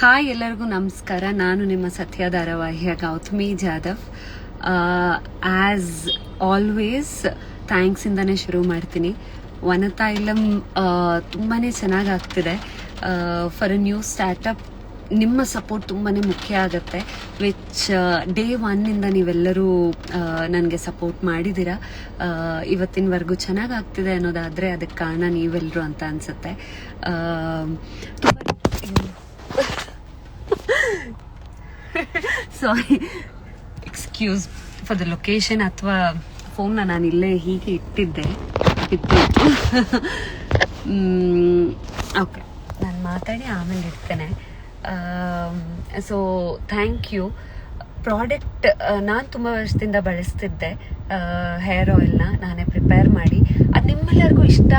Hi ಎಲ್ಲರಿಗೂ ನಮಸ್ಕಾರ. ನಾನು ನಿಮ್ಮ Sathya ಧಾರಾವಾಹಿಯ Gowthami Jadhav. As always thanks ಇಂದನೇ ಶುರು ಮಾಡ್ತೀನಿ. ವನತಾ ಇಲ್ಲಂ ತುಂಬಾ ಚೆನ್ನಾಗಿ ಆಗ್ತಿದೆ ಫಾರ್ ಅ ನ್ಯೂ ಸ್ಟಾರ್ಟಪ್ ನಿಮ್ಮ ಸಪೋರ್ಟ್ ತುಂಬಾ ಮುಖ್ಯ ಆಗುತ್ತೆ. ವಿಚ್ ಡೇ ಒನ್ನಿಂದ ನೀವೆಲ್ಲರೂ ನನಗೆ ಸಪೋರ್ಟ್ ಮಾಡಿದ್ದೀರಾ ಇವತ್ತಿನವರೆಗೂ ಚೆನ್ನಾಗಿ ಆಗ್ತಿದೆ ಅನ್ನೋದಾದರೆ ಅದಕ್ಕೆ ಕಾರಣ ನೀವೆಲ್ಲರೂ ಅಂತ ಅನಿಸುತ್ತೆ. Sorry excuse for the location ಅಥವಾ ಫೋನ್ನ ನಾನು ಇಲ್ಲೇ ಹೀಗೆ ಇಟ್ಟಿದ್ದೆ. ಓಕೆ ನಾನು ಮಾತಾಡಿ ಆಮೇಲೆ ಇಡ್ತೇನೆ. ಸೊ ಥ್ಯಾಂಕ್ ಯು ಪ್ರಾಡಕ್ಟ್ ನಾನು ತುಂಬ ವರ್ಷದಿಂದ ಬಳಸ್ತಿದ್ದೆ ಹೇರ್ ಆಯಿಲ್ನ ನಾನೇ ಪ್ರಿಪೇರ್ ಮಾಡಿ. ಅದು ನಿಮ್ಮೆಲ್ಲರಿಗೂ ಇಷ್ಟ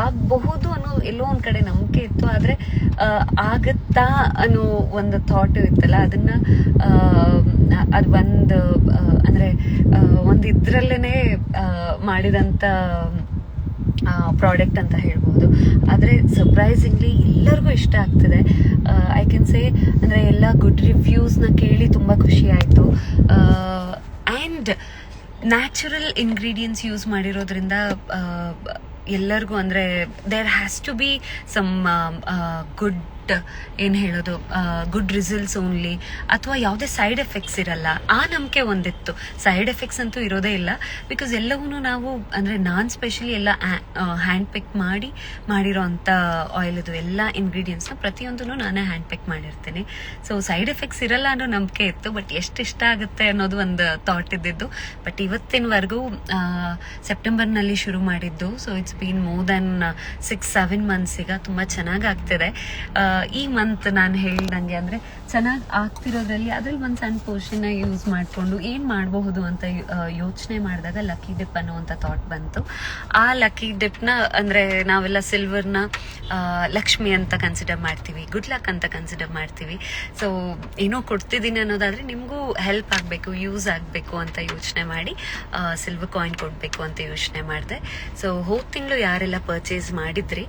ಆಗಬಹುದು ಅನ್ನೋ ಎಲ್ಲೋ ಒಂದು ಕಡೆ ನಂಬಿಕೆ ಇತ್ತು, ಆದರೆ ಆಗುತ್ತಾ ಅನ್ನೋ ಒಂದು ಥಾಟ್ ಇತ್ತಲ್ಲ, ಅದನ್ನು ಅದು ಒಂದು ಅಂದರೆ ಒಂದು ಇದರಲ್ಲೇ ಮಾಡಿದಂಥ ಪ್ರಾಡಕ್ಟ್ ಅಂತ ಹೇಳ್ಬೋದು. ಆದರೆ ಸರ್ಪ್ರೈಸಿಂಗ್ಲಿ ಎಲ್ಲರಿಗೂ ಇಷ್ಟ ಆಗ್ತಿದೆ. ಐ ಕ್ಯಾನ್ ಸೇ ಅಂದರೆ, ಎಲ್ಲ ಗುಡ್ ರಿವ್ಯೂಸ್ನ ಕೇಳಿ ತುಂಬ ಖುಷಿ ಆಯಿತು. ಆ್ಯಂಡ್ ನ್ಯಾಚುರಲ್ ಇಂಗ್ರೀಡಿಯೆಂಟ್ಸ್ ಯೂಸ್ ಮಾಡಿರೋದ್ರಿಂದ ಎಲ್ಲರಿಗೂ ಅಂದರೆ there has to be some good ಏನು ಹೇಳೋದು? ಗುಡ್ ರಿಸಲ್ಟ್ಸ್ ಓನ್ಲಿ ಅಥವಾ ಯಾವುದೇ ಸೈಡ್ ಎಫೆಕ್ಟ್ಸ್ ಇರಲ್ಲ. ಆ ನಂಬಿಕೆ ಒಂದಿತ್ತು. ಸೈಡ್ ಎಫೆಕ್ಟ್ಸ್ ಅಂತೂ ಇರೋದೇ ಇಲ್ಲ. ಬಿಕಾಸ್ ಎಲ್ಲವೂ ನಾವು, ಅಂದರೆ ನಾನ್ ಸ್ಪೆಷಲಿ ಎಲ್ಲ ಹ್ಯಾಂಡ್ ಪಿಕ್ ಮಾಡಿ, ಮಾಡಿರೋ ಅಂಥ ಆಯಿಲ್ ಇದು ಎಲ್ಲ ಇಂಗ್ರೀಡಿಯೆಂಟ್ಸ್ನ ಪ್ರತಿಯೊಂದೂ ನಾನೇ ಹ್ಯಾಂಡ್ ಪಿಕ್ ಮಾಡಿರ್ತೀನಿ. ಸೊ ಸೈಡ್ ಎಫೆಕ್ಟ್ಸ್ ಇರಲ್ಲ ಅನ್ನೋ ನಂಬಿಕೆ ಇತ್ತು. ಬಟ್ ಎಷ್ಟು ಇಷ್ಟ ಆಗುತ್ತೆ ಅನ್ನೋದು ಒಂದು ಥಾಟ್ ಇದ್ದಿದ್ದು. ಬಟ್ ಇವತ್ತಿನವರೆಗೂ ಸೆಪ್ಟೆಂಬರ್ನಲ್ಲಿ ಶುರು ಮಾಡಿದ್ದು. So it's been more than six seven months ಈಗ. ತುಂಬ ಚೆನ್ನಾಗಿ ಆಗ್ತಿದೆ. ಈ ಮಂತ್ ನಾನು ಹೇಳ್ದಂಗೆ ಅಂದರೆ ಚೆನ್ನಾಗಿ ಆಗ್ತಿರೋದ್ರಲ್ಲಿ ಅದ್ರಲ್ಲಿ ಒಂದು ಸಣ್ಣ ಪೋರ್ಷನ್ನ ಯೂಸ್ ಮಾಡಿಕೊಂಡು ಏನು ಮಾಡಬಹುದು ಅಂತ ಯೋಚನೆ ಮಾಡಿದಾಗ ಲಕ್ಕಿ ಡಿಪ್ ಅನ್ನುವಂಥ ಥಾಟ್ ಬಂತು. ಆ ಲಕ್ಕಿ ಡಿಪ್ನ ಅಂದರೆ ನಾವೆಲ್ಲ ಸಿಲ್ವರ್ನ ಲಕ್ಷ್ಮಿ ಅಂತ ಕನ್ಸಿಡರ್ ಮಾಡ್ತೀವಿ ಗುಡ್ ಲಕ್ ಅಂತ ಕನ್ಸಿಡರ್ ಮಾಡ್ತೀವಿ. ಸೊ ಏನೋ ಕೊಡ್ತಿದ್ದೀನಿ ಅನ್ನೋದಾದರೆ ನಿಮಗೂ ಹೆಲ್ಪ್ ಆಗಬೇಕು ಯೂಸ್ ಆಗಬೇಕು ಅಂತ ಯೋಚನೆ ಮಾಡಿ ಸಿಲ್ವರ್ ಕಾಯಿನ್ ಕೊಡಬೇಕು ಅಂತ ಯೋಚನೆ ಮಾಡಿದೆ. ಸೊ ಹೋದ ತಿಂಗಳು ಯಾರೆಲ್ಲ ಪರ್ಚೇಸ್ ಮಾಡಿದ್ರಿ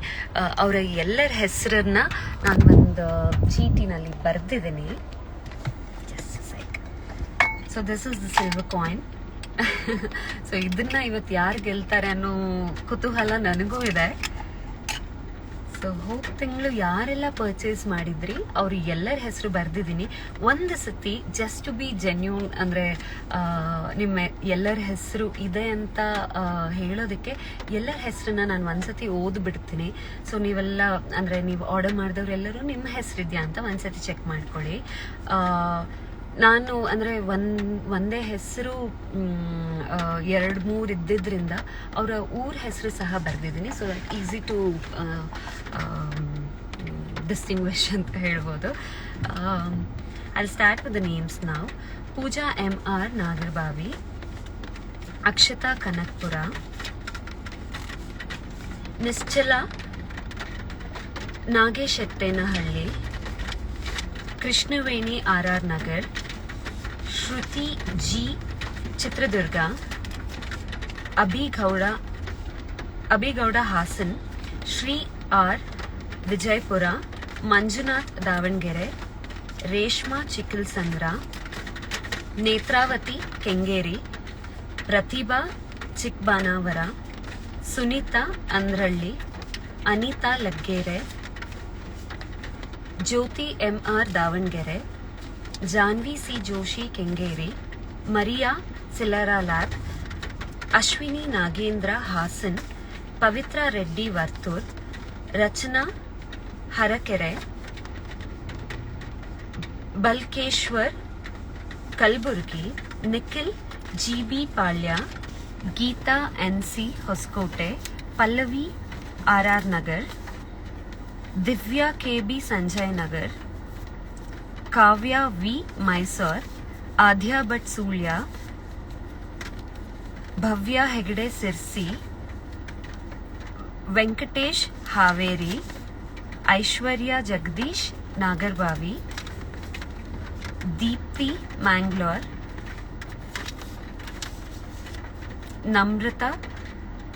ಅವರ ಎಲ್ಲರ ಹೆಸರನ್ನ ನಾನು ಒಂದು ಚೀಟಿನಲ್ಲಿ ಬರೆದಿದ್ದೀನಿ. So this is the silver coin so ಇದನ್ನ ಇವತ್ತು ಯಾರು ಗೆಲ್ತಾರೆ ಅನ್ನೋ ಕುತೂಹಲ ನನಗೂ ಇದೆ. ಸೊ ಹೋದ ತಿಂಗಳು ಯಾರೆಲ್ಲ ಪರ್ಚೇಸ್ ಮಾಡಿದ್ರಿ, ಅವ್ರು ಎಲ್ಲರ ಹೆಸರು ಬರೆದಿದ್ದೀನಿ ಒಂದು ಸತಿ ಜಸ್ಟ್ ಟು ಬಿ ಜೆನ್ಯೂನ್ ಅಂದರೆ ನಿಮ್ಮ ಎಲ್ಲರ ಹೆಸರು ಇದೆ ಅಂತ ಹೇಳೋದಕ್ಕೆ ಎಲ್ಲರ ಹೆಸರನ್ನ ನಾನು ಒಂದ್ಸತಿ ಓದ್ಬಿಡ್ತೀನಿ. ಸೊ ನೀವೆಲ್ಲ ಅಂದರೆ ನೀವು ಆರ್ಡರ್ ಮಾಡಿದವರೆಲ್ಲರೂ ನಿಮ್ಮ ಹೆಸರಿದೆಯಾ ಅಂತ ಒಂದ್ಸತಿ ಚೆಕ್ ಮಾಡ್ಕೊಳ್ಳಿ. ನಾನು ಅಂದರೆ ಒನ್ ಒಂದೇ ಹೆಸರು ಎರಡು ಮೂರು ಇದ್ದಿದ್ದರಿಂದ ಅವರ ಊರ ಹೆಸರು ಸಹ ಬರೆದಿದ್ದೀನಿ. So that easy to distinguish ಅಂತ ಹೇಳ್ಬೋದು. I start with the names ನಾವು Pooja M R Nagarbhavi, Akshata Kanakapura, Nishchala Nagesh Yettinahalli Krishnaveni R R Nagar Shruti G Chitradurga Abhigowda Abhigowda Hassan, Shree R Vijayapura, Manjunath Davanagere, Reshma Chikkalasandra, Netravati Kengeri, Pratibha Chikkabanavara Sunita Andrahalli, Anita Laggere, Jyoti M R Davanagere Janhvi C Joshi Kengeri Maria ಸಿಲರಾಲಾದ್ Ashwini Nagendra Hassan Pavithra Reddy Varthur Rachana Harakere Balkeshwar Kalaburagi Nikhil G B Palya Geetha N C Hoskote Pallavi R R Nagar Divya K B Sanjay Nagar Kavya V. Mysore, Adhya Bhatt Sulya, Bhavya Hegde Sirsi, Venkatesh Haveri, Aishwarya Jagdish Nagarbavi, Deepthi Mangalore, Namrata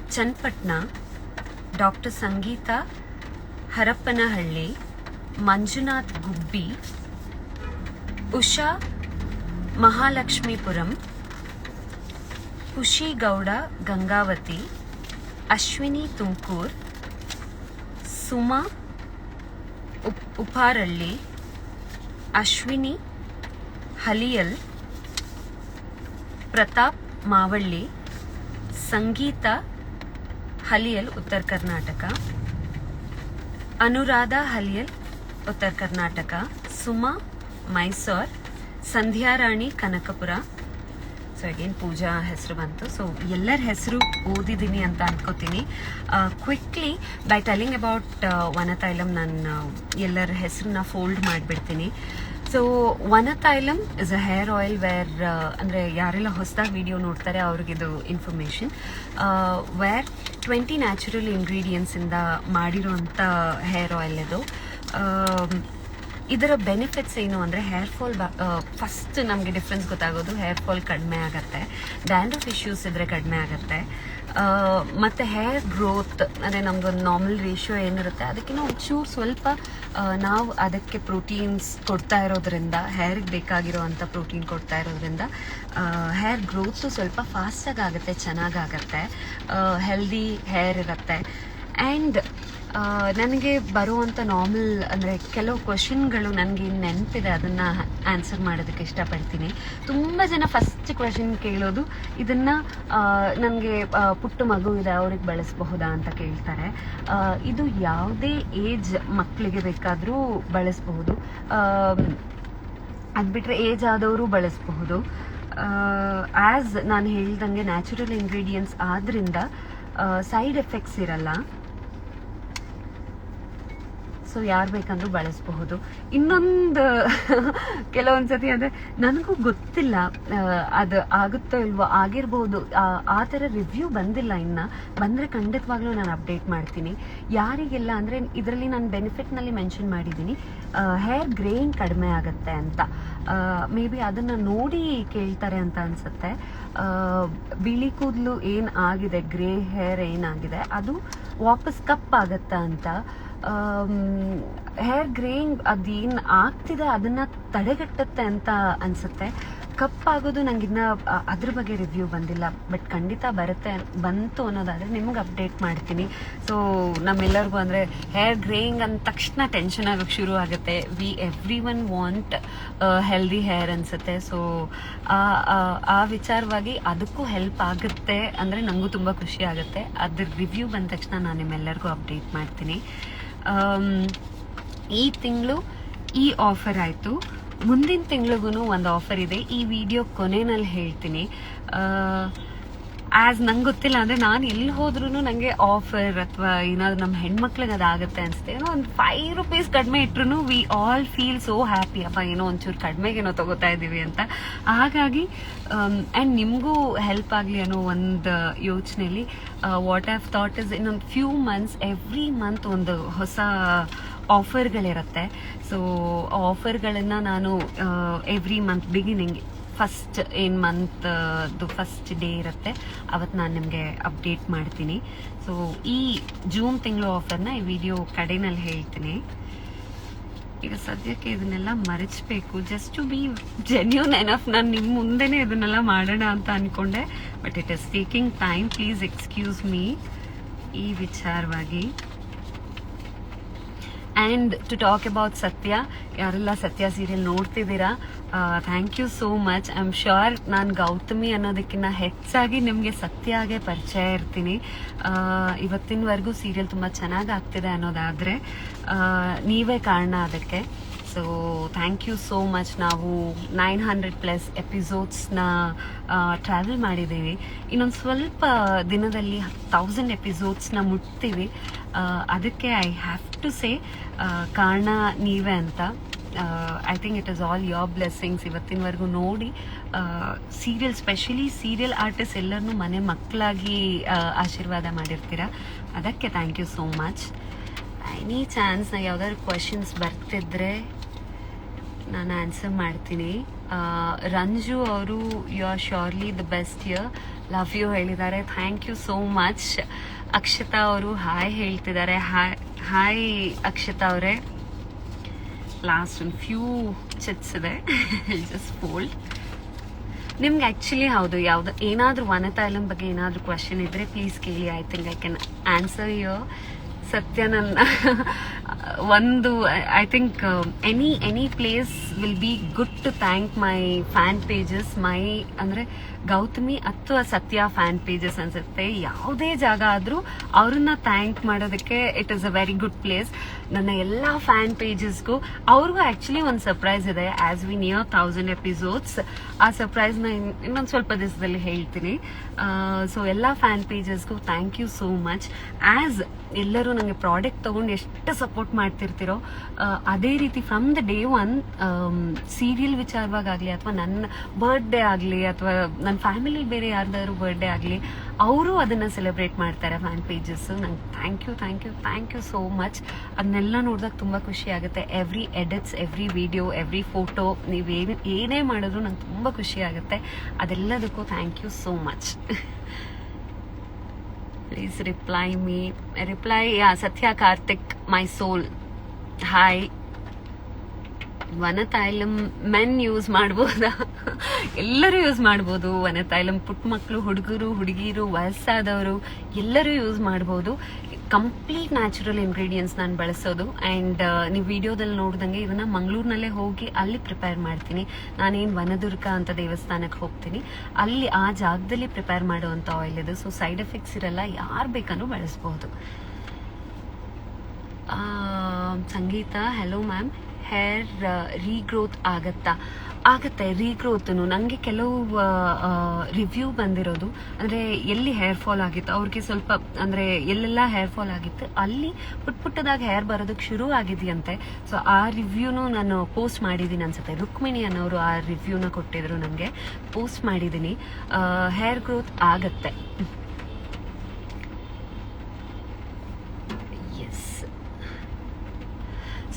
Chanpatna, Dr. Sangeeta Harappanahalli, Manjunath Gubbi, Usha Mahalakshmipuram Khushigowda Gangavathi, Ashwini Tumkur, Suma ಉಪ್, ಉಪಾರಳ್ಳಿ, ಅಶ್ವಿನಿ ಹಲಿಯಲ್, ಪ್ರತಾಪ್ ಮಾವಳ್ಳಿ, ಸಂಗೀತ ಹಲಿಯಲ್, Uttara Karnataka, Anuradha Haliyal, Uttara Karnataka, Suma Mysore Sandhyarani Kanakapura. So again Pooja ಹೆಸರು ಬಂತು. So ಎಲ್ಲರ ಹೆಸರು ಓದಿದ್ದೀನಿ ಅಂತ ಅನ್ಕೋತೀನಿ. Quickly by telling about Vanathailam ನಾನು ಎಲ್ಲರ ಹೆಸರನ್ನ ಫೋಲ್ಡ್ ಮಾಡಿಬಿಡ್ತೀನಿ. So Vanathailam is a hair oil where ಅಂದರೆ ಯಾರೆಲ್ಲ ಹೊಸದಾಗಿ ವಿಡಿಯೋ ನೋಡ್ತಾರೆ ಅವ್ರಿಗಿದು ಇನ್ಫಾರ್ಮೇಷನ್ ವೇರ್ ಟ್ವೆಂಟಿ ನ್ಯಾಚುರಲ್ ಇಂಗ್ರೀಡಿಯೆಂಟ್ಸಿಂದ ಮಾಡಿರೋಂಥ ಹೇರ್ ಆಯಿಲ್ ಇದು. ಇದರ ಬೆನಿಫಿಟ್ಸ್ ಏನು ಅಂದರೆ ಹೇರ್ ಫಾಲ್ ಫಸ್ಟ್ ನಮಗೆ ಡಿಫ್ರೆನ್ಸ್ ಗೊತ್ತಾಗೋದು ಹೇರ್ ಫಾಲ್ ಕಡಿಮೆ ಆಗುತ್ತೆ ಡ್ಯಾಂಡ್ರಫ್ ಇಶ್ಯೂಸ್ ಇದ್ರೆ ಕಡಿಮೆ ಆಗುತ್ತೆ ಮತ್ತು ಹೇರ್ ಗ್ರೋತ್ ಅಂದರೆ ನಮ್ದೊಂದು ನಾರ್ಮಲ್ ರೇಷಿಯೋ ಏನಿರುತ್ತೆ ಅದಕ್ಕಿಂತ ಒಂಚೂರು ಸ್ವಲ್ಪ ನಾವು ಅದಕ್ಕೆ ಪ್ರೋಟೀನ್ಸ್ ಕೊಡ್ತಾ ಇರೋದ್ರಿಂದ ಹೇರಿಗೆ ಬೇಕಾಗಿರೋವಂಥ ಪ್ರೋಟೀನ್ ಕೊಡ್ತಾ ಇರೋದ್ರಿಂದ ಹೇರ್ ಗ್ರೋತು ಸ್ವಲ್ಪ ಫಾಸ್ಟಾಗಿ ಆಗುತ್ತೆ ಚೆನ್ನಾಗಾಗತ್ತೆ ಹೆಲ್ದಿ ಹೇರ್ ಇರುತ್ತೆ ಆ್ಯಂಡ್ ನನಗೆ ಬರುವಂಥ ನಾರ್ಮಲ್ ಅಂದರೆ ಕೆಲವು ಕ್ವಶನ್ಗಳು ನನಗೆ ನೆನಪಿದೆ, ಅದನ್ನು ಆನ್ಸರ್ ಮಾಡೋದಕ್ಕೆ ಇಷ್ಟಪಡ್ತೀನಿ. ತುಂಬ ಜನ ಫಸ್ಟ್ ಕ್ವಶನ್ ಕೇಳೋದು, ಇದನ್ನು ನನಗೆ ಪುಟ್ಟ ಮಗು ಇದೆ, ಅವ್ರಿಗೆ ಬಳಸಬಹುದಾ ಅಂತ ಕೇಳ್ತಾರೆ. ಇದು ಯಾವುದೇ ಏಜ್ ಮಕ್ಕಳಿಗೆ ಬೇಕಾದರೂ ಬಳಸಬಹುದು. ಅದು ಬಿಟ್ಟರೆ ಏಜ್ ಆದವರು ಬಳಸಬಹುದು. ಆ್ಯಸ್ ನಾನು ಹೇಳ್ದಂಗೆ ನ್ಯಾಚುರಲ್ ಇಂಗ್ರೀಡಿಯೆಂಟ್ಸ್ ಆದ್ದರಿಂದ ಸೈಡ್ ಎಫೆಕ್ಟ್ಸ್ ಇರಲ್ಲ. ಸೊ ಯಾರು ಬೇಕಂದ್ರೂ ಬಳಸಬಹುದು. ಇನ್ನೊಂದು ಕೆಲವೊಂದು ಸತಿ ಅಂದರೆ ನನಗೂ ಗೊತ್ತಿಲ್ಲ ಅದು ಆಗುತ್ತೋ ಇಲ್ವೋ ಆಗಿರ್ಬೋದು. ಆ, ಥರ ರಿವ್ಯೂ ಬಂದಿಲ್ಲ ಇನ್ನು. ಬಂದರೆ ಖಂಡಿತವಾಗ್ಲೂ ನಾನು ಅಪ್ಡೇಟ್ ಮಾಡ್ತೀನಿ. ಯಾರಿಗೆಲ್ಲ ಅಂದರೆ ಇದರಲ್ಲಿ ನಾನು ಬೆನಿಫಿಟ್ನಲ್ಲಿ ಮೆನ್ಷನ್ ಮಾಡಿದ್ದೀನಿ ಹೇರ್ ಗ್ರೇನ್ ಕಡಿಮೆ ಆಗುತ್ತೆ ಅಂತ. ಮೇ ಬಿ ಅದನ್ನು ನೋಡಿ ಕೇಳ್ತಾರೆ ಅಂತ ಅನಿಸುತ್ತೆ. ಬಿಳಿ ಕೂದಲು ಏನು ಆಗಿದೆ? ಗ್ರೇ ಹೇರ್ ಏನಾಗಿದೆ ಅದು ವಾಪಸ್ ಕಪ್ಪಾಗತ್ತಾ ಅಂತ. ಹೇರ್ ಗ್ರೇಯಿಂಗ್ ಅದೇನು ಆಗ್ತಿದೆ, ಅದನ್ನ ತಡೆಗಟ್ಟುತ್ತೆ ಅಂತ ಅನ್ಸುತ್ತೆ. ಕಪ್ಪಾಗೋದು ನಂಗಿನ್ನ, ಅ- ಅದ್ರ ಬಗ್ಗೆ ರಿವ್ಯೂ ಬಂದಿಲ್ಲ. ಬಟ್ ಖಂಡಿತ ಬರುತ್ತೆ, ಬಂತು ಅನ್ನೋದಾದ್ರೆ ನಿಮ್ಗೆ ಅಪ್ಡೇಟ್ ಮಾಡ್ತೀನಿ. ಸೊ ನಮ್ಮೆಲ್ಲರಿಗೂ ಅಂದರೆ ಹೇರ್ ಗ್ರೇಯಿಂಗ್ ಅಂದ ತಕ್ಷಣ ಟೆನ್ಷನ್ ಆಗೋಕ್ಕೆ ಶುರು ಆಗುತ್ತೆ. We every one want healthy hair ಅನ್ಸುತ್ತೆ. ಸೊ ಆ ವಿಚಾರವಾಗಿ ಅದಕ್ಕೂ ಹೆಲ್ಪ್ ಆಗುತ್ತೆ ಅಂದರೆ ನನಗೂ ತುಂಬ ಖುಷಿ ಆಗುತ್ತೆ. ಅದ್ರ ರಿವ್ಯೂ ಬಂದ ತಕ್ಷಣ ನಾನು ನಿಮ್ಮೆಲ್ಲರಿಗೂ ಅಪ್ಡೇಟ್ ಮಾಡ್ತೀನಿ. ಈ ತಿಂಗಳು ಈ ಆಫರ್ ಆಯಿತು. ಮುಂದಿನ ತಿಂಗಳಿಗೂ ಒಂದು ಆಫರ್ ಇದೆ. ಈ ವಿಡಿಯೋ ಕೊನೆಯಲ್ಲಿ ಹೇಳ್ತೀನಿ. ಆ್ಯಸ್ ನಂಗೆ ಗೊತ್ತಿಲ್ಲ, ಅಂದರೆ ನಾನು ಎಲ್ಲಿ ಹೋದ್ರೂ ನನಗೆ ಆಫರ್ ಅಥವಾ ಏನಾದ್ರು ನಮ್ಮ ಹೆಣ್ಮಕ್ಳಿಗೆ ಅದಾಗುತ್ತೆ ಅನಿಸುತ್ತೆ. ಏನೋ ಒಂದು ಫೈವ್ ರುಪೀಸ್ ಕಡಿಮೆ ಇಟ್ರು we all feel so happy ಅಪ್ಪ, ಏನೋ ಒಂಚೂರು ಕಡಿಮೆಗೇನೋ ತಗೋತಾ ಇದ್ದೀವಿ ಅಂತ. ಹಾಗಾಗಿ ಆ್ಯಂಡ್ ನಿಮಗೂ ಹೆಲ್ಪ್ ಆಗಲಿ ಅನ್ನೋ ಒಂದು ಯೋಚನೆಯಲ್ಲಿ ವಾಟ್ ಹ್ಯಾವ್ ಥಾಟ್ ಇಸ್ ಇನ್ನೊಂದು ಫ್ಯೂ ಮಂತ್ಸ್ ಎವ್ರಿ ಮಂತ್ ಒಂದು ಹೊಸ ಆಫರ್ಗಳಿರುತ್ತೆ ಸೊ ಆಫರ್ಗಳನ್ನು ನಾನು ಎವ್ರಿ ಮಂತ್ ಬಿಗಿನಿಂಗ್ ಫಸ್ಟ್ ಏನು ಮಂತ್ದು ಫಸ್ಟ್ ಡೇ ಇರುತ್ತೆ. ಅವತ್ತು ನಾನು ನಿಮಗೆ ಅಪ್ಡೇಟ್ ಮಾಡ್ತೀನಿ. ಸೊ ಈ ಜೂನ್ ತಿಂಗಳು ಆಫರ್ನ ಈ ವಿಡಿಯೋ ಕಡೆನಲ್ಲಿ ಹೇಳ್ತೀನಿ. ಈಗ ಸದ್ಯಕ್ಕೆ ಇದನ್ನೆಲ್ಲ ಮರೆಚಬೇಕು. Just to be genuine enough ನಾನು ನಿಮ್ಮ ಮುಂದೆನೇ ಇದನ್ನೆಲ್ಲ ಮಾಡೋಣ ಅಂತ ಅನ್ಕೊಂಡೆ. But it is taking time please excuse me ಈ ವಿಚಾರವಾಗಿ. ಆ್ಯಂಡ್ ಟು ಟಾಕ್ ಅಬೌಟ್ ಸತ್ಯ ಯಾರೆಲ್ಲ ಸತ್ಯ ಸೀರಿಯಲ್ ನೋಡ್ತಿದ್ದೀರಾ thank you so much I am sure ನಾನು ಗೌತಮಿ ಅನ್ನೋದಕ್ಕಿಂತ ಹೆಚ್ಚಾಗಿ ನಿಮಗೆ ಸತ್ಯಾಗೆ ಪರಿಚಯ ಇರ್ತೀನಿ. ಇವತ್ತಿನವರೆಗೂ ಸೀರಿಯಲ್ ತುಂಬ ಚೆನ್ನಾಗಿ ಆಗ್ತಿದೆ ಅನ್ನೋದಾದರೆ ನೀವೇ ಕಾರಣ ಅದಕ್ಕೆ. So thank you so much ನಾವು ನೈನ್ ಹಂಡ್ರೆಡ್ ಪ್ಲಸ್ ಎಪಿಸೋಡ್ಸ್ನ ಟ್ರಾವೆಲ್ ಮಾಡಿದ್ದೀವಿ. ಇನ್ನೊಂದು ಸ್ವಲ್ಪ ದಿನದಲ್ಲಿ ತೌಸಂಡ್ ಎಪಿಸೋಡ್ಸ್ನ ಮುಟ್ತೀವಿ. ಅದಕ್ಕೆ ಐ ಹ್ಯಾವ್ ಟು ಸೇ ಕಾರಣ ನೀವೇ ಅಂತ. I think it is all your blessings ಇವತ್ತಿನವರೆಗೂ ನೋಡಿ ಸೀರಿಯಲ್ ಸ್ಪೆಷಲಿ ಸೀರಿಯಲ್ ಆರ್ಟಿಸ್ಟ್ ಎಲ್ಲರನ್ನೂ ಮನೆ ಮಕ್ಕಳಾಗಿ ಆಶೀರ್ವಾದ ಮಾಡಿರ್ತೀರ? ಅದಕ್ಕೆ thank you so much any ಚಾನ್ಸ್ನ ಯಾವ್ದಾದ್ರು ಕ್ವಶನ್ಸ್ ಬರ್ತಿದ್ರೆ ನಾನು ಆನ್ಸರ್ ಮಾಡ್ತೀನಿ. ರಂಜು ಅವರು you are surely the best year love you ಹೇಳಿದ್ದಾರೆ. Thank you so much Akshata ಅವರು ಹಾಯ್ ಹೇಳ್ತಿದ್ದಾರೆ. ಹಾಯ್ ಹಾಯ್ ಅಕ್ಷತಾ ಅವರೇ. ಲಾಸ್ಟ್ ಒಂದು ಫ್ಯೂ ಚಿಟ್ಸ್ ಇದೆ. ಜಸ್ಟ್ ಫೋಲ್ಡ್ ನಿಮ್ಗೆ ಆ್ಯಕ್ಚುಲಿ ಹೌದು, ಯಾವುದು, ಏನಾದರೂ ವನತಾಯಲಂ ಬಗ್ಗೆ ಏನಾದರೂ ಕ್ವಶನ್ ಇದ್ದರೆ ಪ್ಲೀಸ್ ಕೇಳಿ. I think I can answer you Sathya ನನ್ನ ಒಂದು I think any any place will be good to thank my fan pages my ಅಂದರೆ, ಗೌತಮಿ ಅಥವಾ ಸತ್ಯ ಫ್ಯಾನ್ ಪೇಜಸ್ ಅನ್ಸುತ್ತೆ. ಯಾವುದೇ ಜಾಗ ಆದರೂ ಅವ್ರನ್ನ ಥ್ಯಾಂಕ್ ಮಾಡೋದಕ್ಕೆ it is a very good place ನನ್ನ ಎಲ್ಲ ಫ್ಯಾನ್ ಪೇಜಸ್ಗೂ ಅವ್ರಿಗೂ ಆ್ಯಕ್ಚುಲಿ ಒಂದು ಸರ್ಪ್ರೈಸ್ ಇದೆ. As we near thousand episodes ಆ ಸರ್ಪ್ರೈಸ್ನ ಇನ್ನೊಂದು ಸ್ವಲ್ಪ ದಿವಸದಲ್ಲಿ ಹೇಳ್ತೀನಿ. ಸೊ ಎಲ್ಲ fan ಪೇಜಸ್ಗೂ thank you so much as ಎಲ್ಲರೂ ನನಗೆ ಪ್ರಾಡಕ್ಟ್ ತೊಗೊಂಡು ಎಷ್ಟು ಸಪೋರ್ಟ್ ಮಾಡ್ತಿರ್ತಿರೋ ಅದೇ ರೀತಿ from the day one serial ವಿಚಾರವಾಗಲಿ ಅಥವಾ ನನ್ನ ಬರ್ಡೇ ಆಗಲಿ ಅಥವಾ ನನ್ನ ಫ್ಯಾಮಿಲಿ ಬೇರೆ ಯಾರ್ದಾದ್ರು ಬರ್ಡೇ ಆಗಲಿ, ಅವರು ಅದನ್ನು ಸೆಲೆಬ್ರೇಟ್ ಮಾಡ್ತಾರೆ ಫ್ಯಾನ್ ಪೇಜಸ್ ನಂಗೆ thank you thank you thank you so much ಅದನ್ನೆಲ್ಲ ನೋಡಿದಾಗ ತುಂಬ ಖುಷಿ ಆಗುತ್ತೆ. Every edits every video every photo ನೀವು ಏನು, ಏನೇ ಮಾಡಿದ್ರು ನಂಗೆ ತುಂಬ ಖುಷಿ ಆಗುತ್ತೆ. ಅದೆಲ್ಲದಕ್ಕೂ thank you so much please reply me reply Sathya Karthik my soul hi Vanathailam men use ಮಾಡ್ಬೋದಾ ಎಲ್ಲರೂ ಯೂಸ್ ಮಾಡ್ಬೋದು ವನತೈಲಂ ಪುಟ್ಟ ಮಕ್ಕಳು ಹುಡುಗರು ಹುಡುಗಿರು ವಯಸ್ಸಾದವರು ಎಲ್ಲರೂ ಯೂಸ್ ಮಾಡ್ಬೋದು ಕಂಪ್ಲೀಟ್ ನ್ಯಾಚುರಲ್ ಇಂಗ್ರೀಡಿಯೆಂಟ್ಸ್ ನಾನು ಬಳಸೋದು. ಆ್ಯಂಡ್ ನೀವು ವಿಡಿಯೋದಲ್ಲಿ ನೋಡ್ದಂಗೆ ಇದನ್ನು ಮಂಗಳೂರಿನಲ್ಲೇ ಹೋಗಿ ಅಲ್ಲಿ ಪ್ರಿಪೇರ್ ಮಾಡ್ತೀನಿ. ನಾನೇನು ವನದುರ್ಗ ಅಂತ ದೇವಸ್ಥಾನಕ್ಕೆ ಹೋಗ್ತೀನಿ. ಅಲ್ಲಿ ಆ ಜಾಗದಲ್ಲಿ ಪ್ರಿಪೇರ್ ಮಾಡುವಂಥ ಆಯಿಲ್ ಇದು. ಸೊ ಸೈಡ್ ಎಫೆಕ್ಟ್ಸ್ ಇರಲ್ಲ, ಯಾರು ಬೇಕಾದ್ರೂ ಬಳಸ್ಬೋದು. Sangeetha hello ma'am hair regrowth ಆಗತ್ತಾ? ಆಗತ್ತೆ ರೀಗ್ರೋತ್ನು ನನಗೆ ಕೆಲವು ರಿವ್ಯೂ ಬಂದಿರೋದು. ಅಂದರೆ ಎಲ್ಲಿ ಹೇರ್ ಫಾಲ್ ಆಗಿತ್ತು? ಅವ್ರಿಗೆ ಸ್ವಲ್ಪ, ಅಂದರೆ ಎಲ್ಲೆಲ್ಲ ಹೇರ್ ಫಾಲ್ ಆಗಿತ್ತು? ಅಲ್ಲಿ ಪುಟ್ ಪುಟ್ಟದಾಗ ಹೇರ್ ಬರೋದಕ್ಕೆ ಶುರು ಆಗಿದೆಯಂತೆ. ಸೊ ಆ ರಿವ್ಯೂನು ನಾನು ಪೋಸ್ಟ್ ಮಾಡಿದ್ದೀನಿ ಅನ್ಸುತ್ತೆ. ರುಕ್ಮಿಣಿ ಅನ್ನೋರು ಆ ರಿವ್ಯೂನ ಕೊಟ್ಟಿದ್ರು ನನಗೆ ಪೋಸ್ಟ್ ಮಾಡಿದ್ದೀನಿ ಹೇರ್ ಗ್ರೋತ್ ಆಗತ್ತೆ.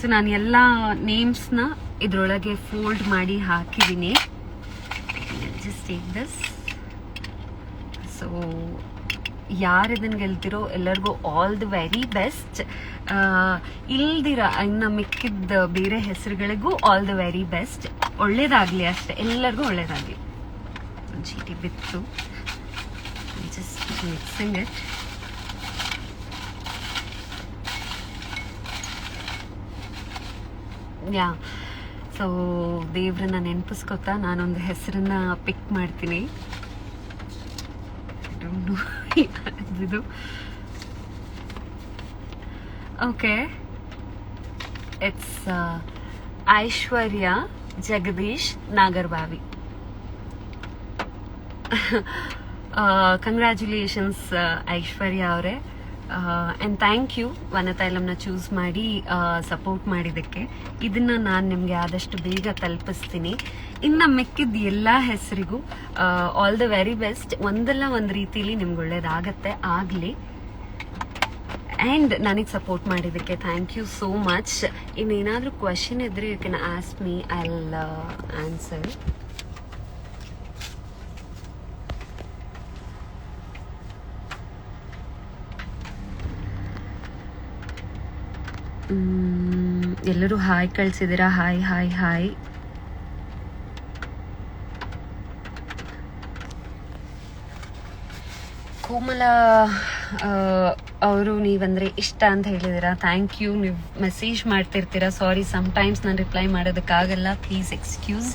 ಸೊ ನಾನು ಎಲ್ಲ ನೇಮ್ಸ್ನ ಇದರೊಳಗೆ ಫೋಲ್ಡ್ ಮಾಡಿ ಹಾಕಿದ್ದೀನಿ ಜಸ್ಟ್ ಟೇಕ್ ದಿಸ್ ಸೊ ಯಾರು ಇದನ್ನು ಗೆಲ್ತಿರೋ ಎಲ್ಲರಿಗೂ ಆಲ್ ದಿ ವೆರಿ ಬೆಸ್ಟ್ ಇಲ್ದಿರ, ಇನ್ನು ಮಿಕ್ಕಿದ್ದ ಬೇರೆ ಹೆಸರುಗಳಿಗೂ ಆಲ್ ದಿ ವೆರಿ ಬೆಸ್ಟ್ ಒಳ್ಳೇದಾಗಲಿ ಅಷ್ಟೆ. ಎಲ್ಲರಿಗೂ ಒಳ್ಳೇದಾಗಲಿ. ಟಿ ಬಿತ್ತು. Just mixing it yeah so ದೇವ್ರನ್ನ ನೆನಪಿಸ್ಕೊತಾ ನಾನೊಂದು ಹೆಸರನ್ನ ಪಿಕ್ ಮಾಡ್ತೀನಿ. Okay it's Aishwarya Jagadish Nagarbhavi congratulations Aishwarya ಅವರೇ. ಆ್ಯಂಡ್ ಥ್ಯಾಂಕ್ ಯು ವನತೈಲಮ್ನ ಚೂಸ್ ಮಾಡಿ ಸಪೋರ್ಟ್ ಮಾಡಿದ್ದಕ್ಕೆ. ಇದನ್ನ ನಾನು ನಿಮಗೆ ಆದಷ್ಟು ಬೇಗ ತಲುಪಿಸ್ತೀನಿ. ಇನ್ನು ಮೆಕ್ಕಿದ ಎಲ್ಲ ಹೆಸರಿಗೂ ಆಲ್ ದ ವೆರಿ ಬೆಸ್ಟ್ ಒಂದಲ್ಲ ಒಂದು ರೀತಿಲಿ ನಿಮ್ಗೆ ಒಳ್ಳೇದಾಗತ್ತೆ, ಆಗಲಿ. ಆ್ಯಂಡ್ ನನಗೆ ಸಪೋರ್ಟ್ ಮಾಡಿದ್ದಕ್ಕೆ ಥ್ಯಾಂಕ್ ಯು ಸೋ ಮಚ್ ಇನ್ನೇನಾದರೂ ಕ್ವಶನ್ ಇದ್ದರೆ you can ask me I answer ಎಲ್ಲರೂ ಹಾಯ್ ಕಳ್ಸಿದ್ದೀರಾ? Hi hi hi. ಕೋಮಲ ಅವರು ನೀವಂದ್ರೆ ಇಷ್ಟ ಅಂತ ಹೇಳಿದ್ದೀರಾ? ಥ್ಯಾಂಕ್ ಯು ನೀವು ಮೆಸೇಜ್ ಮಾಡ್ತಿರ್ತೀರಾ? ಸಾರಿ ಟೈಮ್ಸ್ ನಾನು reply ಮಾಡೋದಕ್ಕಾಗಲ್ಲ. Please excuse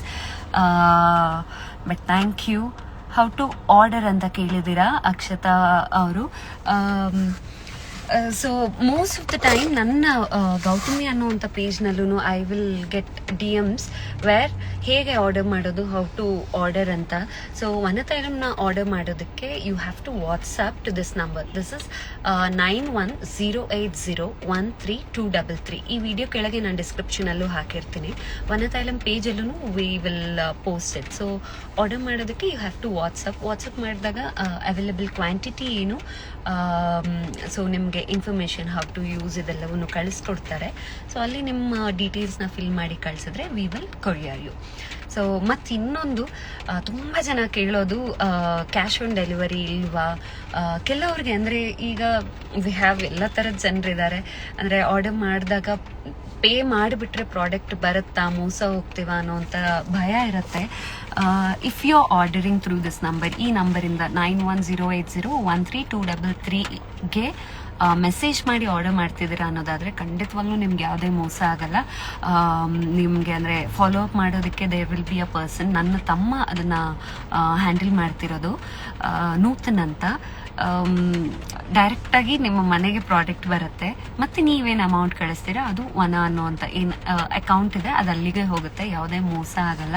but thank you how to order ಅಂತ ಕೇಳಿದ್ದೀರಾ, ಅಕ್ಷತಾ ಅವರು? So most of the time ನನ್ನ ಆ, ಗೌತಮಿ ಅನ್ನೋಂಥ ಪೇಜ್ನಲ್ಲೂ I will get DMs where ಹೇಗೆ ಆರ್ಡರ್ ಮಾಡೋದು ಹೌ ಟು ಆರ್ಡರ್ ಅಂತ. ಸೊ ವನತೈಲಮ್ನ ಆರ್ಡರ್ ಮಾಡೋದಕ್ಕೆ you have to WhatsApp to this number this is nine one zero eight zero one three two double three ಈ video ಕೆಳಗೆ ನಾನು ಡಿಸ್ಕ್ರಿಪ್ಷನಲ್ಲೂ ಹಾಕಿರ್ತೀನಿ. Vanathailam ಪೇಜಲ್ಲೂ we will post it so order ಮಾಡೋದಕ್ಕೆ you have to WhatsApp WhatsApp ಮಾಡಿದಾಗ available quantity ಏನು? So ನಿಮಗೆ ನಿಮಗೆ ಇನ್ಫಾರ್ಮೇಷನ್ ಹೌ ಟು ಯೂಸ್ ಇದೆಲ್ಲವನ್ನು ಕಳಿಸ್ಕೊಡ್ತಾರೆ. ಸೊ ಅಲ್ಲಿ ನಿಮ್ಮ ಡೀಟೇಲ್ಸ್ನ ಫಿಲ್ ಮಾಡಿ ಕಳಿಸಿದ್ರೆ we will courier you so ಮತ್ತು ಇನ್ನೊಂದು ತುಂಬ ಜನ ಕೇಳೋದು ಕ್ಯಾಶ್ ಆನ್ ಡೆಲಿವರಿ ಇಲ್ವಾ? ಕೆಲವ್ರಿಗೆ ಅಂದರೆ ಈಗ ವಿ ಹ್ಯಾವ್ ಎಲ್ಲ ಥರದ ಜನರಿದ್ದಾರೆ ಅಂದರೆ ಆರ್ಡರ್ ಮಾಡಿದಾಗ ಪೇ ಮಾಡಿಬಿಟ್ರೆ ಪ್ರಾಡಕ್ಟ್ ಬರುತ್ತಾ, ಮೋಸ ಹೋಗ್ತೀವಾ ಅನ್ನೋಂಥ ಭಯ ಇರುತ್ತೆ. If you ordering through this number ಈ ನಂಬರಿಂದ nine one zero eight zero one three two double ತ್ರೀಗೆ message ಮಾಡಿ ಆರ್ಡರ್ ಮಾಡ್ತಿದ್ದೀರಾ ಅನ್ನೋದಾದ್ರೆ ಖಂಡಿತವಾಗ್ಲೂ ನಿಮ್ಗೆ ಯಾವುದೇ ಮೋಸ ಆಗಲ್ಲ. ನಿಮಗೆ ಅಂದರೆ ಫಾಲೋ ಅಪ್ ಮಾಡೋದಕ್ಕೆ there will be a person ನನ್ನ ತಮ್ಮ ಅದನ್ನು ಹ್ಯಾಂಡಲ್ ಮಾಡ್ತಿರೋದು ನೂತನ್ ಅಂತ ಡೈರೆಕ್ಟಾಗಿ ನಿಮ್ಮ ಮನೆಗೆ ಪ್ರಾಡಕ್ಟ್ ಬರುತ್ತೆ. ಮತ್ತೆ ನೀವೇನು ಅಮೌಂಟ್ ಕಳಿಸ್ತೀರಾ? ಅದು ವನ ಅಂತ ಏನು ಅಕೌಂಟ್ ಇದೆ. ಅದು ಅಲ್ಲಿಗೆ ಹೋಗುತ್ತೆ. ಯಾವುದೇ ಮೋಸ ಆಗಲ್ಲ.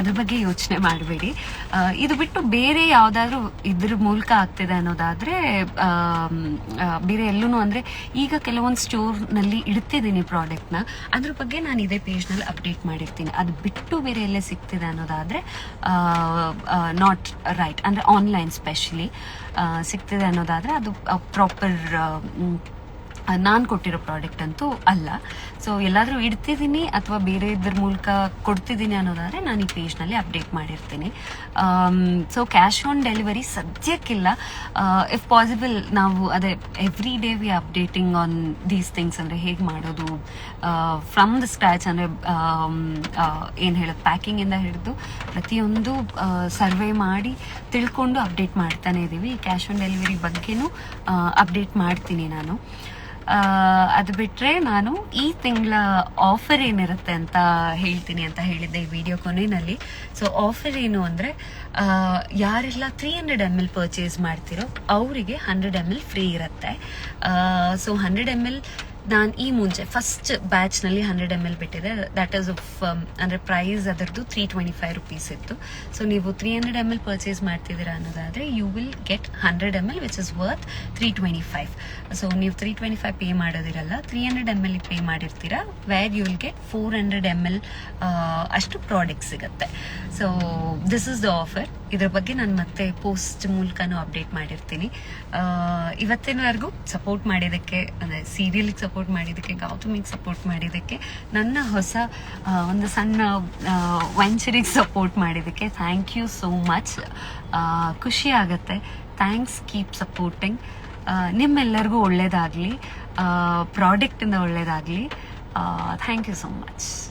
ಅದ್ರ ಬಗ್ಗೆ ಯೋಚನೆ ಮಾಡಬೇಡಿ. ಇದು ಬಿಟ್ಟು ಬೇರೆ ಯಾವುದಾದ್ರೂ ಇದ್ರ ಮೂಲಕ ಆಗ್ತಿದೆ ಅನ್ನೋದಾದ್ರೆ ಬೇರೆ ಎಲ್ಲೂ ಅಂದರೆ ಈಗ ಕೆಲವೊಂದು ಸ್ಟೋರ್ನಲ್ಲಿ ಇಡ್ತಿದ್ದೀನಿ ಪ್ರಾಡಕ್ಟ್ನ ಅದ್ರ ಬಗ್ಗೆ ನಾನು ಇದೇ ಪೇಜ್ನಲ್ಲಿ ಅಪ್ಡೇಟ್ ಮಾಡಿರ್ತೀನಿ. ಅದು ಬಿಟ್ಟು ಬೇರೆ ಎಲ್ಲೇ ಸಿಗ್ತಿದೆ ಅನ್ನೋದಾದರೆ ನಾಟ್ ರೈಟ್ ಅಂದರೆ ಆನ್ಲೈನ್ ಸ್ಪೆಷಲಿ ಸಿಗ್ತಿದೆ ಅನ್ನೋದಾದರೆ ಅದು ಪ್ರಾಪರ್ ನಾನು ಕೊಟ್ಟಿರೋ ಪ್ರಾಡಕ್ಟ್ ಅಂತೂ ಅಲ್ಲ. ಸೊ ಎಲ್ಲಾದರೂ ಇಡ್ತಿದ್ದೀನಿ ಅಥವಾ ಬೇರೆ ಇದ್ರ ಮೂಲಕ ಕೊಡ್ತಿದ್ದೀನಿ ಅನ್ನೋದಾದರೆ ನಾನು ಈ ಪೇಜ್ನಲ್ಲಿ ಅಪ್ಡೇಟ್ ಮಾಡಿರ್ತೀನಿ. ಸೊ ಕ್ಯಾಶ್ ಆನ್ ಡೆಲಿವರಿ ಸದ್ಯಕ್ಕಿಲ್ಲ. ಇಫ್ ಪಾಸಿಬಲ್ ನಾವು ಅದೇ every day we updating on these things ಅಂದರೆ ಹೇಗೆ ಮಾಡೋದು ಫ್ರಮ್ ದ ಸ್ಕ್ರ್ಯಾಚ್ ಅಂದರೆ ಏನು ಹೇಳೋದು ಪ್ಯಾಕಿಂಗಿಂದ ಹಿಡಿದು ಪ್ರತಿಯೊಂದು ಸರ್ವೆ ಮಾಡಿ ತಿಳ್ಕೊಂಡು ಅಪ್ಡೇಟ್ ಮಾಡ್ತಾನೆ ಇದ್ದೀವಿ ಕ್ಯಾಶ್ ಆನ್ ಡೆಲಿವರಿ ಬಗ್ಗೆನೂ ಅಪ್ಡೇಟ್ ಮಾಡ್ತೀನಿ ನಾನು. ಅದು ಬಿಟ್ಟರೆ ನಾನು ಈ ತಿಂಗಳ ಆಫರ್ ಏನಿರುತ್ತೆ ಅಂತ ಹೇಳ್ತೀನಿ ಅಂತ ಹೇಳಿದ್ದೆ ಈ ವಿಡಿಯೋ ಕೊನೆಯಲ್ಲಿ. ಸೊ ಆಫರ್ ಏನು ಅಂದರೆ ಯಾರೆಲ್ಲ three hundred M L purchase ಮಾಡ್ತಿರೋ, ಅವರಿಗೆ ಹಂಡ್ರೆಡ್ ಎಂ ಎಲ್ ಫ್ರೀ ಇರುತ್ತೆ. ಸೊ ಹಂಡ್ರೆಡ್ ಎಂ ಎಲ್ ನಾನು ಈ ಮುಂಚೆ ಫಸ್ಟ್ ಬ್ಯಾಚ್ನಲ್ಲಿ ಹಂಡ್ರೆಡ್ ಎಂ ಎಲ್ ಬಿಟ್ಟಿದೆ. ಈಸ್ ಆಫ್ ಅಂದರೆ ಪ್ರೈಸ್ ಅದರದ್ದು ತ್ರೀ ಟ್ವೆಂಟಿ ಫೈವ್ ರುಪೀಸ್ ಇತ್ತು. ಸೊ ನೀವು three hundred M L purchase ಮಾಡ್ತಿದ್ದೀರಾ ಅನ್ನೋದಾದರೆ you will get hundred M L which is worth three twenty five so ನೀವು three twenty five pay ಮಾಡೋದಿರಲ್ಲ three hundred M L pay ಮಾಡಿರ್ತೀರಾ where you will get four hundred M L ಅಷ್ಟು product ಸಿಗುತ್ತೆ. So this is the offer ಇದ್ರ ಬಗ್ಗೆ ನಾನು ಮತ್ತೆ post ಮೂಲಕನೂ update ಮಾಡಿರ್ತೀನಿ. ಆ, ಇವತ್ತಿನವರೆಗೂ ಸಪೋರ್ಟ್ ಮಾಡಿದ್ದಕ್ಕೆ ಅಂದರೆ ಸೀರಿಯಲ್ಗೆ ಸಪೋರ್ಟ್ ಮಾಡಿದ್ದಕ್ಕೆ, ಗೌತಮಿಗೆ ಸಪೋರ್ಟ್ ಮಾಡಿದ್ದಕ್ಕೆ, ನನ್ನ ಹೊಸ ಒಂದು ಸಣ್ಣ ವೆಂಚರಿಗೆ ಸಪೋರ್ಟ್ ಮಾಡಿದ್ದಕ್ಕೆ ಥ್ಯಾಂಕ್ ಯು ಸೋ ಮಚ್ ಖುಷಿ ಆಗುತ್ತೆ. ಥ್ಯಾಂಕ್ಸ್ ಕೀಪ್ ಸಪೋರ್ಟಿಂಗ್ ನಿಮ್ಮೆಲ್ಲರಿಗೂ ಒಳ್ಳೇದಾಗಲಿ. ಪ್ರಾಡಕ್ಟಿಂದ ಒಳ್ಳೇದಾಗಲಿ. Thank you so much